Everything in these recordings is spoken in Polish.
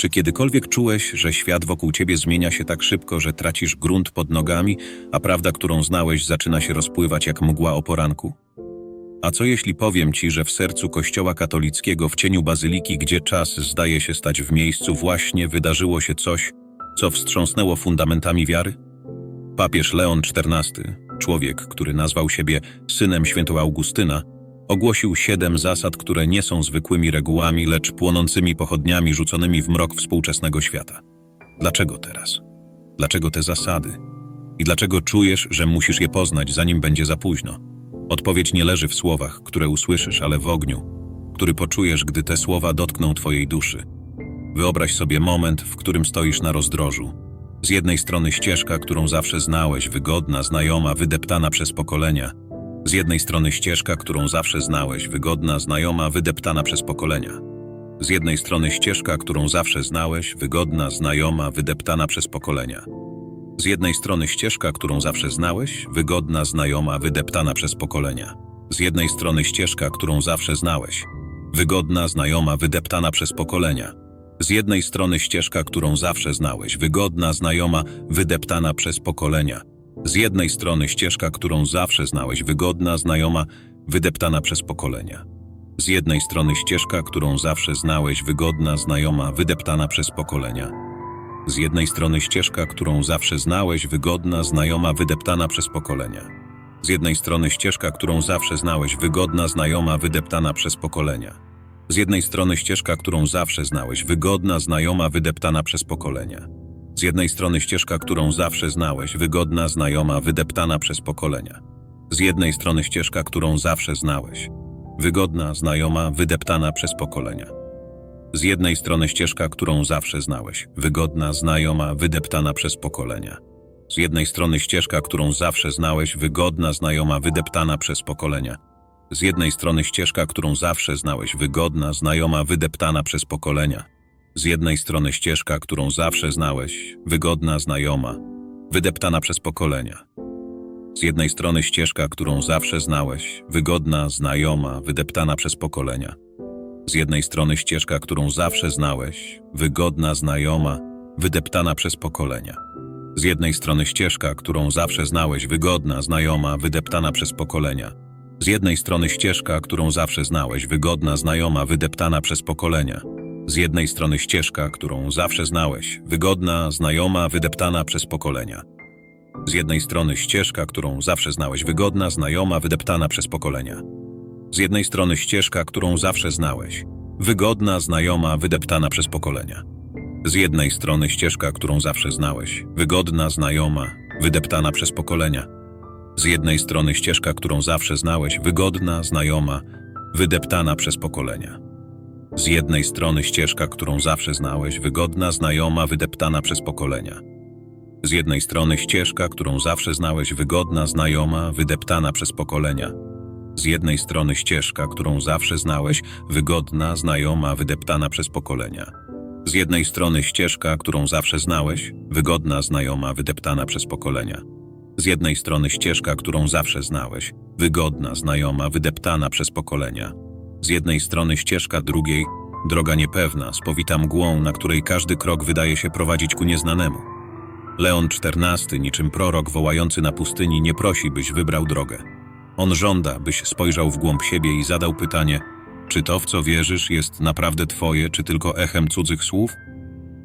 Czy kiedykolwiek czułeś, że świat wokół ciebie zmienia się tak szybko, że tracisz grunt pod nogami, a prawda, którą znałeś, zaczyna się rozpływać jak mgła o poranku? A co jeśli powiem ci, że w sercu Kościoła katolickiego, w cieniu bazyliki, gdzie czas zdaje się stać w miejscu, właśnie wydarzyło się coś, co wstrząsnęło fundamentami wiary? Papież Leon XIV, człowiek, który nazwał siebie synem świętego Augustyna, ogłosił siedem zasad, które nie są zwykłymi regułami, lecz płonącymi pochodniami rzuconymi w mrok współczesnego świata. Dlaczego teraz? Dlaczego te zasady? I dlaczego czujesz, że musisz je poznać, zanim będzie za późno? Odpowiedź nie leży w słowach, które usłyszysz, ale w ogniu, który poczujesz, gdy te słowa dotkną twojej duszy. Wyobraź sobie moment, w którym stoisz na rozdrożu. Z jednej strony ścieżka, którą zawsze znałeś, wygodna, znajoma, wydeptana przez pokolenia. Z jednej strony ścieżka, którą zawsze znałeś, wygodna, znajoma, wydeptana przez pokolenia. Z jednej strony ścieżka, którą zawsze znałeś, wygodna, znajoma, wydeptana przez pokolenia. Z jednej strony ścieżka, którą zawsze znałeś, wygodna, znajoma, wydeptana przez pokolenia. Z jednej strony ścieżka, którą zawsze znałeś, wygodna, znajoma, wydeptana przez pokolenia. Z jednej strony ścieżka, którą zawsze znałeś, wygodna, znajoma, wydeptana przez pokolenia. Z jednej strony ścieżka, którą zawsze znałeś, wygodna, znajoma, wydeptana przez pokolenia. Z jednej strony ścieżka, którą zawsze znałeś, wygodna, znajoma, wydeptana przez pokolenia. Z jednej strony ścieżka, którą zawsze znałeś, wygodna, znajoma, wydeptana przez pokolenia. Z jednej strony ścieżka, którą zawsze znałeś, wygodna, znajoma, wydeptana przez pokolenia. Z jednej strony ścieżka, którą zawsze znałeś, wygodna, znajoma, wydeptana przez pokolenia. Z jednej strony ścieżka, którą zawsze znałeś, wygodna, znajoma, wydeptana przez pokolenia. Z jednej strony ścieżka, którą zawsze znałeś, wygodna, znajoma, wydeptana przez pokolenia. Z jednej strony ścieżka, którą zawsze znałeś, wygodna, znajoma, wydeptana przez pokolenia. Z jednej strony ścieżka, którą zawsze znałeś, wygodna, znajoma, wydeptana przez pokolenia. Z jednej strony ścieżka, którą zawsze znałeś, wygodna, znajoma, wydeptana przez pokolenia. Z jednej strony ścieżka, którą zawsze znałeś, wygodna, znajoma, wydeptana przez pokolenia. Z jednej strony ścieżka, którą zawsze znałeś, wygodna, znajoma, wydeptana przez pokolenia. Z jednej strony ścieżka, którą zawsze znałeś, wygodna, znajoma, wydeptana przez pokolenia. Z jednej strony ścieżka, którą zawsze znałeś, wygodna, znajoma, wydeptana przez pokolenia. Z jednej strony ścieżka, którą zawsze znałeś, wygodna, znajoma, wydeptana przez pokolenia. Z jednej strony ścieżka, którą zawsze znałeś, wygodna, znajoma, wydeptana przez pokolenia. Z jednej strony ścieżka, którą zawsze znałeś, wygodna, znajoma, wydeptana przez pokolenia. Z jednej strony ścieżka, którą zawsze znałeś, wygodna, znajoma, wydeptana przez pokolenia. Z jednej strony ścieżka, którą zawsze znałeś, wygodna, znajoma, wydeptana przez pokolenia. Z jednej strony ścieżka, którą zawsze znałeś, wygodna, znajoma, wydeptana przez pokolenia. Z jednej strony ścieżka, którą zawsze znałeś, wygodna, znajoma, wydeptana przez pokolenia. Z jednej strony ścieżka, którą zawsze znałeś, wygodna, znajoma, wydeptana przez pokolenia. Z jednej strony ścieżka, którą zawsze znałeś, wygodna, znajoma, wydeptana przez pokolenia. Z jednej strony ścieżka, którą zawsze znałeś, wygodna, znajoma, wydeptana przez pokolenia. Z jednej strony ścieżka, którą zawsze znałeś, wygodna, znajoma, wydeptana przez pokolenia. Z jednej strony ścieżka, drugiej droga niepewna, spowita mgłą, na której każdy krok wydaje się prowadzić ku nieznanemu. Leon XIV, niczym prorok wołający na pustyni, nie prosi, byś wybrał drogę. On żąda, byś spojrzał w głąb siebie i zadał pytanie, czy to, w co wierzysz, jest naprawdę twoje, czy tylko echem cudzych słów?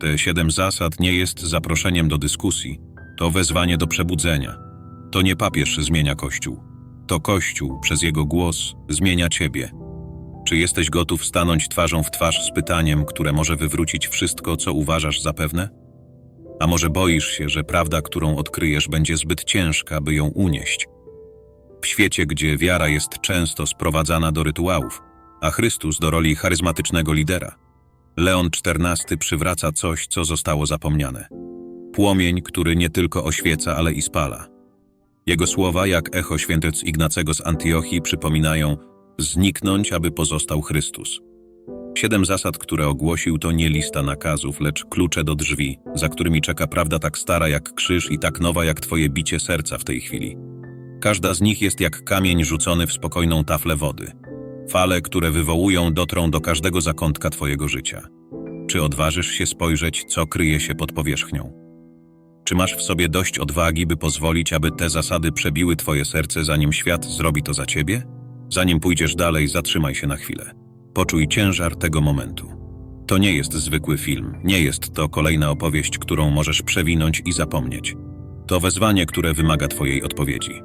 Te siedem zasad nie jest zaproszeniem do dyskusji, to wezwanie do przebudzenia. To nie papież zmienia Kościół. To Kościół przez jego głos zmienia ciebie. Czy jesteś gotów stanąć twarzą w twarz z pytaniem, które może wywrócić wszystko, co uważasz za pewne? A może boisz się, że prawda, którą odkryjesz, będzie zbyt ciężka, by ją unieść? W świecie, gdzie wiara jest często sprowadzana do rytuałów, a Chrystus do roli charyzmatycznego lidera, Leon XIV przywraca coś, co zostało zapomniane. Płomień, który nie tylko oświeca, ale i spala. Jego słowa, jak echo świętec Ignacego z Antiochii, przypominają zniknąć, aby pozostał Chrystus. Siedem zasad, które ogłosił, to nie lista nakazów, lecz klucze do drzwi, za którymi czeka prawda tak stara jak krzyż i tak nowa jak twoje bicie serca w tej chwili. Każda z nich jest jak kamień rzucony w spokojną taflę wody. Fale, które wywołują, dotrą do każdego zakątka twojego życia. Czy odważysz się spojrzeć, co kryje się pod powierzchnią? Czy masz w sobie dość odwagi, by pozwolić, aby te zasady przebiły twoje serce, zanim świat zrobi to za ciebie? Zanim pójdziesz dalej, zatrzymaj się na chwilę. Poczuj ciężar tego momentu. To nie jest zwykły film, nie jest to kolejna opowieść, którą możesz przewinąć i zapomnieć. To wezwanie, które wymaga Twojej odpowiedzi.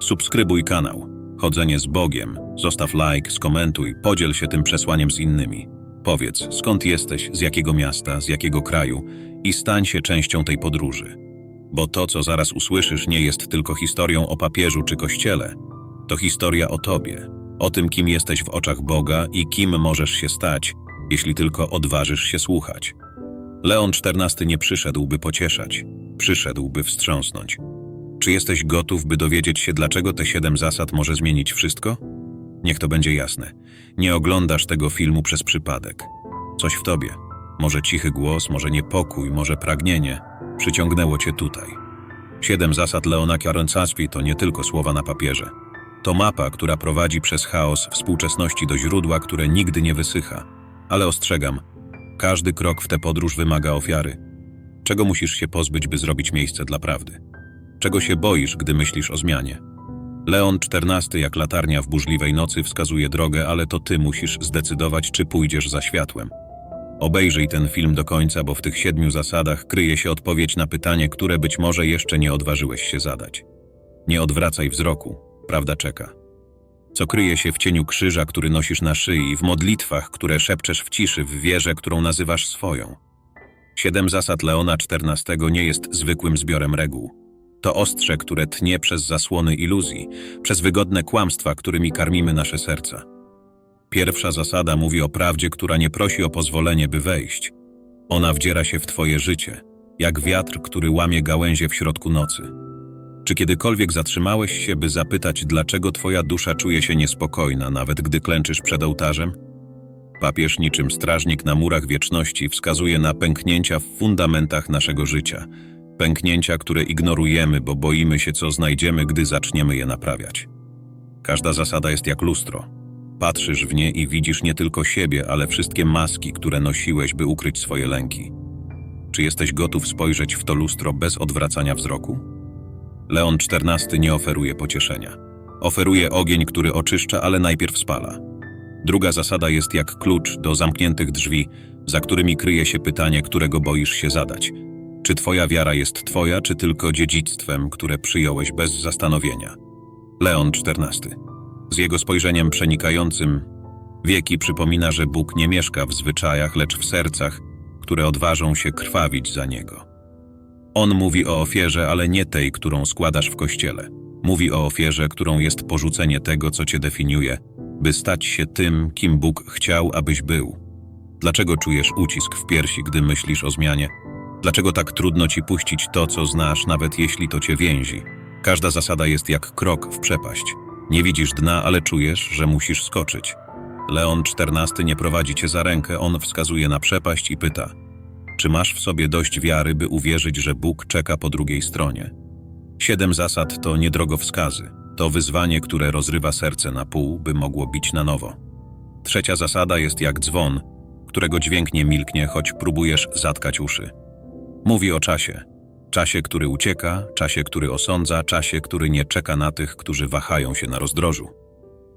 Subskrybuj kanał. Chodzenie z Bogiem. Zostaw like, skomentuj, podziel się tym przesłaniem z innymi. Powiedz, skąd jesteś, z jakiego miasta, z jakiego kraju i stań się częścią tej podróży. Bo to, co zaraz usłyszysz, nie jest tylko historią o papieżu czy kościele. To historia o Tobie, o tym, kim jesteś w oczach Boga i kim możesz się stać, jeśli tylko odważysz się słuchać. Leon XIV nie przyszedł, by pocieszać, przyszedł, by wstrząsnąć. Czy jesteś gotów, by dowiedzieć się, dlaczego te siedem zasad może zmienić wszystko? Niech to będzie jasne. Nie oglądasz tego filmu przez przypadek. Coś w tobie, może cichy głos, może niepokój, może pragnienie, przyciągnęło cię tutaj. Siedem zasad Leona Karancaspi to nie tylko słowa na papierze. To mapa, która prowadzi przez chaos współczesności do źródła, które nigdy nie wysycha. Ale ostrzegam, każdy krok w tę podróż wymaga ofiary. Czego musisz się pozbyć, by zrobić miejsce dla prawdy? Czego się boisz, gdy myślisz o zmianie? Leon XIV jak latarnia w burzliwej nocy wskazuje drogę, ale to ty musisz zdecydować, czy pójdziesz za światłem. Obejrzyj ten film do końca, bo w tych siedmiu zasadach kryje się odpowiedź na pytanie, które być może jeszcze nie odważyłeś się zadać. Nie odwracaj wzroku, prawda czeka. Co kryje się w cieniu krzyża, który nosisz na szyi, w modlitwach, które szepczesz w ciszy, w wierze, którą nazywasz swoją. Siedem zasad Leona XIV nie jest zwykłym zbiorem reguł. To ostrze, które tnie przez zasłony iluzji, przez wygodne kłamstwa, którymi karmimy nasze serca. Pierwsza zasada mówi o prawdzie, która nie prosi o pozwolenie, by wejść. Ona wdziera się w Twoje życie, jak wiatr, który łamie gałęzie w środku nocy. Czy kiedykolwiek zatrzymałeś się, by zapytać, dlaczego Twoja dusza czuje się niespokojna, nawet gdy klęczysz przed ołtarzem? Papież niczym strażnik na murach wieczności wskazuje na pęknięcia w fundamentach naszego życia. Pęknięcia, które ignorujemy, bo boimy się, co znajdziemy, gdy zaczniemy je naprawiać. Każda zasada jest jak lustro. Patrzysz w nie i widzisz nie tylko siebie, ale wszystkie maski, które nosiłeś, by ukryć swoje lęki. Czy jesteś gotów spojrzeć w to lustro bez odwracania wzroku? Leon XIV nie oferuje pocieszenia. Oferuje ogień, który oczyszcza, ale najpierw spala. Druga zasada jest jak klucz do zamkniętych drzwi, za którymi kryje się pytanie, którego boisz się zadać. Czy twoja wiara jest twoja, czy tylko dziedzictwem, które przyjąłeś bez zastanowienia? Leon XIV. Z jego spojrzeniem przenikającym wieki przypomina, że Bóg nie mieszka w zwyczajach, lecz w sercach, które odważą się krwawić za Niego. On mówi o ofierze, ale nie tej, którą składasz w kościele. Mówi o ofierze, którą jest porzucenie tego, co cię definiuje, by stać się tym, kim Bóg chciał, abyś był. Dlaczego czujesz ucisk w piersi, gdy myślisz o zmianie? Dlaczego tak trudno ci puścić to, co znasz, nawet jeśli to cię więzi? Każda zasada jest jak krok w przepaść. Nie widzisz dna, ale czujesz, że musisz skoczyć. Leon XIV nie prowadzi cię za rękę, on wskazuje na przepaść i pyta: Czy masz w sobie dość wiary, by uwierzyć, że Bóg czeka po drugiej stronie? Siedem zasad to nie drogowskazy, to wyzwanie, które rozrywa serce na pół, by mogło bić na nowo. Trzecia zasada jest jak dzwon, którego dźwięk nie milknie, choć próbujesz zatkać uszy. Mówi o czasie. Czasie, który ucieka, czasie, który osądza, czasie, który nie czeka na tych, którzy wahają się na rozdrożu.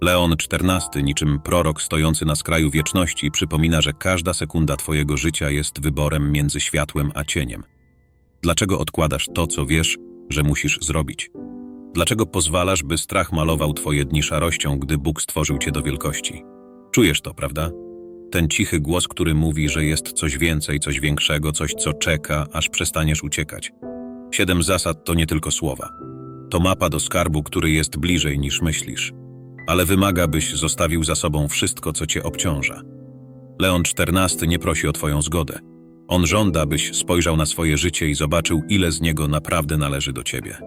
Leon XIV, niczym prorok stojący na skraju wieczności, przypomina, że każda sekunda Twojego życia jest wyborem między światłem a cieniem. Dlaczego odkładasz to, co wiesz, że musisz zrobić? Dlaczego pozwalasz, by strach malował Twoje dni szarością, gdy Bóg stworzył Cię do wielkości? Czujesz to, prawda? Ten cichy głos, który mówi, że jest coś więcej, coś większego, coś, co czeka, aż przestaniesz uciekać. Siedem zasad to nie tylko słowa. To mapa do skarbu, który jest bliżej niż myślisz. Ale wymaga, byś zostawił za sobą wszystko, co cię obciąża. Leon XIV nie prosi o twoją zgodę. On żąda, byś spojrzał na swoje życie i zobaczył, ile z niego naprawdę należy do ciebie.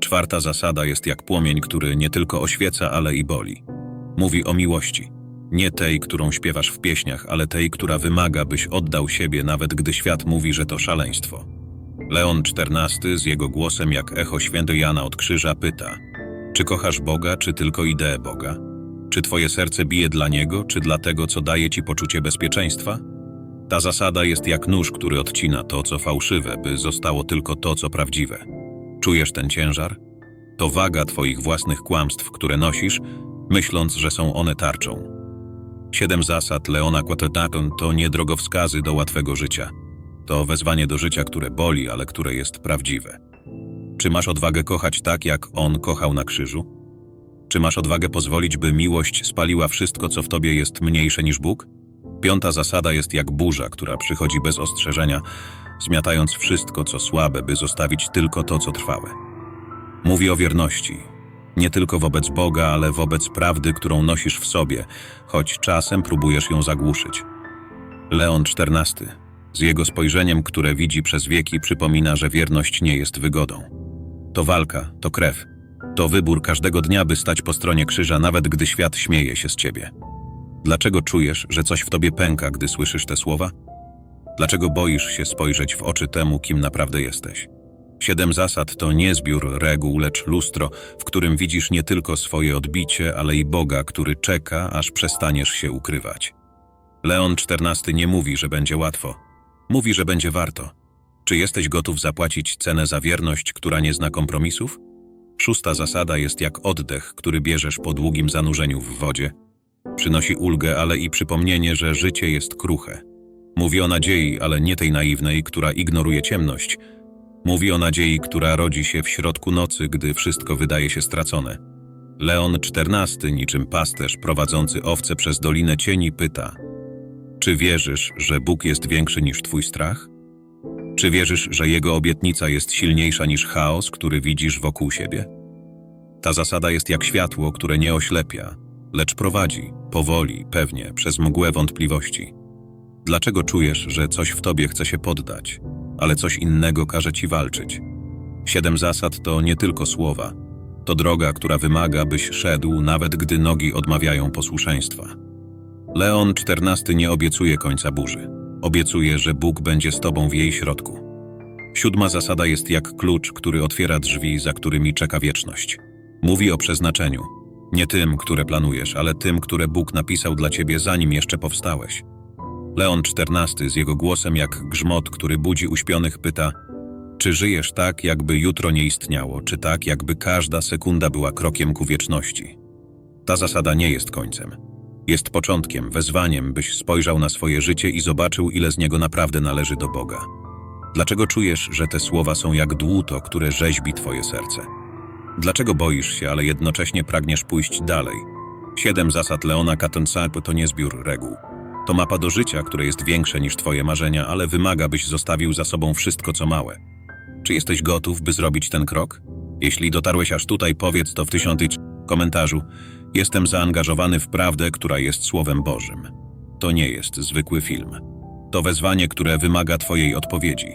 Czwarta zasada jest jak płomień, który nie tylko oświeca, ale i boli. Mówi o miłości. Nie tej, którą śpiewasz w pieśniach, ale tej, która wymaga, byś oddał siebie, nawet gdy świat mówi, że to szaleństwo. Leon XIV z jego głosem jak echo święty Jana od krzyża pyta Czy kochasz Boga, czy tylko ideę Boga? Czy twoje serce bije dla Niego, czy dla tego, co daje ci poczucie bezpieczeństwa? Ta zasada jest jak nóż, który odcina to, co fałszywe, by zostało tylko to, co prawdziwe. Czujesz ten ciężar? To waga twoich własnych kłamstw, które nosisz, myśląc, że są one tarczą. Siedem zasad Leona Quaternatton to nie drogowskazy do łatwego życia. To wezwanie do życia, które boli, ale które jest prawdziwe. Czy masz odwagę kochać tak, jak On kochał na krzyżu? Czy masz odwagę pozwolić, by miłość spaliła wszystko, co w tobie jest mniejsze niż Bóg? Piąta zasada jest jak burza, która przychodzi bez ostrzeżenia, zmiatając wszystko, co słabe, by zostawić tylko to, co trwałe. Mówi o wierności, nie tylko wobec Boga, ale wobec prawdy, którą nosisz w sobie, choć czasem próbujesz ją zagłuszyć. Leon XIV, z jego spojrzeniem, które widzi przez wieki, przypomina, że wierność nie jest wygodą. To walka, to krew, to wybór każdego dnia, by stać po stronie krzyża, nawet gdy świat śmieje się z ciebie. Dlaczego czujesz, że coś w tobie pęka, gdy słyszysz te słowa? Dlaczego boisz się spojrzeć w oczy temu, kim naprawdę jesteś? Siedem zasad to nie zbiór reguł, lecz lustro, w którym widzisz nie tylko swoje odbicie, ale i Boga, który czeka, aż przestaniesz się ukrywać. Leon XIV nie mówi, że będzie łatwo. Mówi, że będzie warto. Czy jesteś gotów zapłacić cenę za wierność, która nie zna kompromisów? Szósta zasada jest jak oddech, który bierzesz po długim zanurzeniu w wodzie. Przynosi ulgę, ale i przypomnienie, że życie jest kruche. Mówi o nadziei, ale nie tej naiwnej, która ignoruje ciemność. Mówi o nadziei, która rodzi się w środku nocy, gdy wszystko wydaje się stracone. Leon XIV, niczym pasterz prowadzący owce przez Dolinę Cieni, pyta: Czy wierzysz, że Bóg jest większy niż twój strach? Czy wierzysz, że Jego obietnica jest silniejsza niż chaos, który widzisz wokół siebie? Ta zasada jest jak światło, które nie oślepia, lecz prowadzi, powoli, pewnie, przez mgłę wątpliwości. Dlaczego czujesz, że coś w tobie chce się poddać, ale coś innego każe ci walczyć? Siedem zasad to nie tylko słowa. To droga, która wymaga, byś szedł, nawet gdy nogi odmawiają posłuszeństwa. Leon XIV nie obiecuje końca burzy. Obiecuje, że Bóg będzie z tobą w jej środku. Siódma zasada jest jak klucz, który otwiera drzwi, za którymi czeka wieczność. Mówi o przeznaczeniu. Nie tym, które planujesz, ale tym, które Bóg napisał dla ciebie, zanim jeszcze powstałeś. Leon XIV z jego głosem jak grzmot, który budzi uśpionych, pyta: Czy żyjesz tak, jakby jutro nie istniało, czy tak, jakby każda sekunda była krokiem ku wieczności? Ta zasada nie jest końcem. Jest początkiem, wezwaniem, byś spojrzał na swoje życie i zobaczył, ile z niego naprawdę należy do Boga. Dlaczego czujesz, że te słowa są jak dłuto, które rzeźbi twoje serce? Dlaczego boisz się, ale jednocześnie pragniesz pójść dalej? Siedem zasad Leona Katonsarpy to nie zbiór reguł. To mapa do życia, które jest większe niż twoje marzenia, ale wymaga, byś zostawił za sobą wszystko, co małe. Czy jesteś gotów, by zrobić ten krok? Jeśli dotarłeś aż tutaj, powiedz to w tysiąty komentarzu. Jestem zaangażowany w prawdę, która jest Słowem Bożym. To nie jest zwykły film. To wezwanie, które wymaga Twojej odpowiedzi.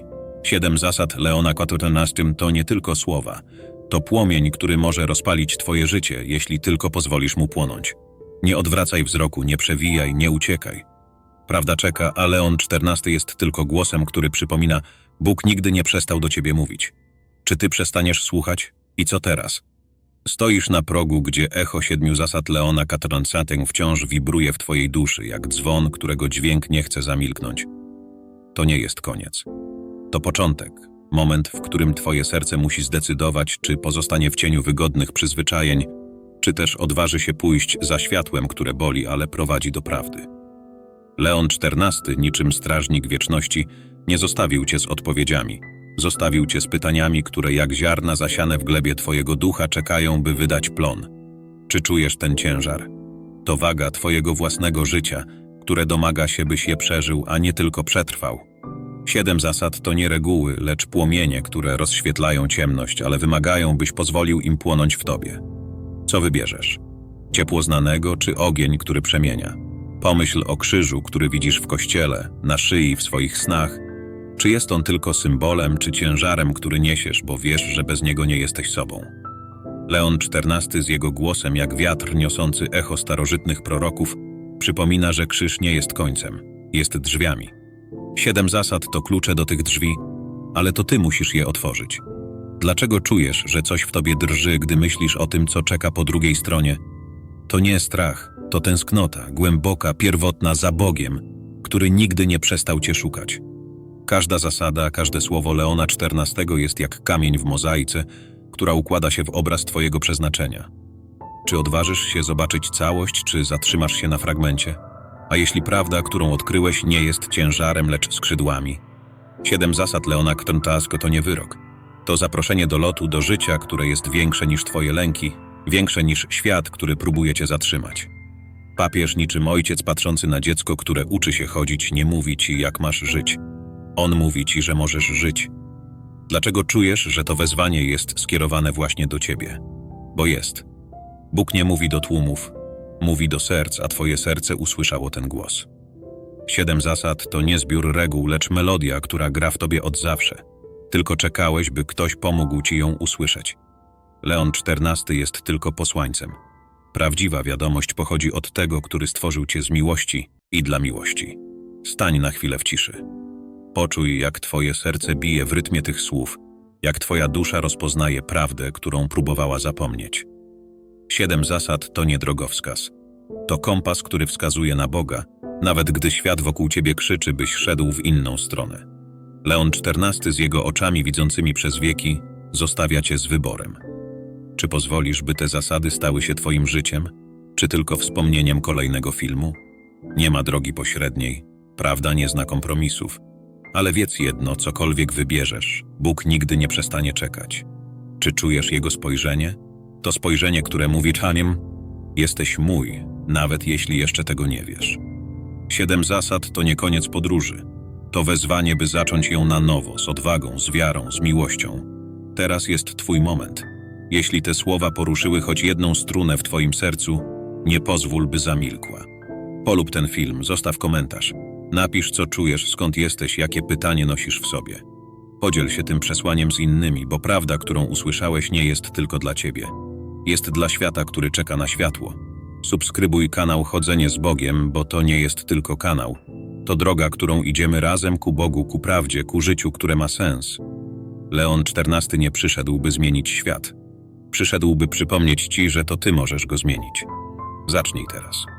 Siedem zasad Leona XIV to nie tylko słowa. To płomień, który może rozpalić Twoje życie, jeśli tylko pozwolisz mu płonąć. Nie odwracaj wzroku, nie przewijaj, nie uciekaj. Prawda czeka, a Leon XIV jest tylko głosem, który przypomina: Bóg nigdy nie przestał do ciebie mówić. Czy ty przestaniesz słuchać? I co teraz? Stoisz na progu, gdzie echo siedmiu zasad Leona Katransaten wciąż wibruje w twojej duszy, jak dzwon, którego dźwięk nie chce zamilknąć. To nie jest koniec. To początek, moment, w którym twoje serce musi zdecydować, czy pozostanie w cieniu wygodnych przyzwyczajeń, czy też odważy się pójść za światłem, które boli, ale prowadzi do prawdy. Leon XIV, niczym strażnik wieczności, nie zostawił cię z odpowiedziami. Zostawił cię z pytaniami, które jak ziarna zasiane w glebie twojego ducha czekają, by wydać plon. Czy czujesz ten ciężar? To waga twojego własnego życia, które domaga się, byś je przeżył, a nie tylko przetrwał. Siedem zasad to nie reguły, lecz płomienie, które rozświetlają ciemność, ale wymagają, byś pozwolił im płonąć w tobie. Co wybierzesz? Ciepło znanego czy ogień, który przemienia? Pomyśl o krzyżu, który widzisz w kościele, na szyi, w swoich snach. Czy jest on tylko symbolem, czy ciężarem, który niesiesz, bo wiesz, że bez niego nie jesteś sobą? Leon XIV z jego głosem jak wiatr niosący echo starożytnych proroków przypomina, że krzyż nie jest końcem, jest drzwiami. Siedem zasad to klucze do tych drzwi, ale to ty musisz je otworzyć. Dlaczego czujesz, że coś w tobie drży, gdy myślisz o tym, co czeka po drugiej stronie? To nie strach, to tęsknota, głęboka, pierwotna za Bogiem, który nigdy nie przestał cię szukać. Każda zasada, każde słowo Leona XIV jest jak kamień w mozaice, która układa się w obraz twojego przeznaczenia. Czy odważysz się zobaczyć całość, czy zatrzymasz się na fragmencie? A jeśli prawda, którą odkryłeś, nie jest ciężarem, lecz skrzydłami? Siedem zasad Leona Ktontasko to nie wyrok. To zaproszenie do lotu, do życia, które jest większe niż twoje lęki, większe niż świat, który próbuje cię zatrzymać. Papież, niczym ojciec patrzący na dziecko, które uczy się chodzić, nie mówi ci, jak masz żyć. On mówi ci, że możesz żyć. Dlaczego czujesz, że to wezwanie jest skierowane właśnie do ciebie? Bo jest. Bóg nie mówi do tłumów, mówi do serc, a twoje serce usłyszało ten głos. Siedem zasad to nie zbiór reguł, lecz melodia, która gra w tobie od zawsze. Tylko czekałeś, by ktoś pomógł ci ją usłyszeć. Leon XIV jest tylko posłańcem. Prawdziwa wiadomość pochodzi od tego, który stworzył cię z miłości i dla miłości. Stań na chwilę w ciszy. Poczuj, jak twoje serce bije w rytmie tych słów, jak twoja dusza rozpoznaje prawdę, którą próbowała zapomnieć. Siedem zasad to nie drogowskaz. To kompas, który wskazuje na Boga, nawet gdy świat wokół ciebie krzyczy, byś szedł w inną stronę. Leon XIV z jego oczami widzącymi przez wieki zostawia cię z wyborem. Czy pozwolisz, by te zasady stały się twoim życiem, czy tylko wspomnieniem kolejnego filmu? Nie ma drogi pośredniej, prawda nie zna kompromisów. Ale wiedz jedno, cokolwiek wybierzesz, Bóg nigdy nie przestanie czekać. Czy czujesz Jego spojrzenie? To spojrzenie, które mówi Czanim, jesteś mój, nawet jeśli jeszcze tego nie wiesz. Siedem zasad to nie koniec podróży. To wezwanie, by zacząć ją na nowo, z odwagą, z wiarą, z miłością. Teraz jest Twój moment. Jeśli te słowa poruszyły choć jedną strunę w Twoim sercu, nie pozwól, by zamilkła. Polub ten film, zostaw komentarz. Napisz, co czujesz, skąd jesteś, jakie pytanie nosisz w sobie. Podziel się tym przesłaniem z innymi, bo prawda, którą usłyszałeś, nie jest tylko dla Ciebie. Jest dla świata, który czeka na światło. Subskrybuj kanał Chodzenie z Bogiem, bo to nie jest tylko kanał. To droga, którą idziemy razem ku Bogu, ku prawdzie, ku życiu, które ma sens. Leon XIV nie przyszedł, by zmienić świat. Przyszedł, by przypomnieć Ci, że to Ty możesz go zmienić. Zacznij teraz.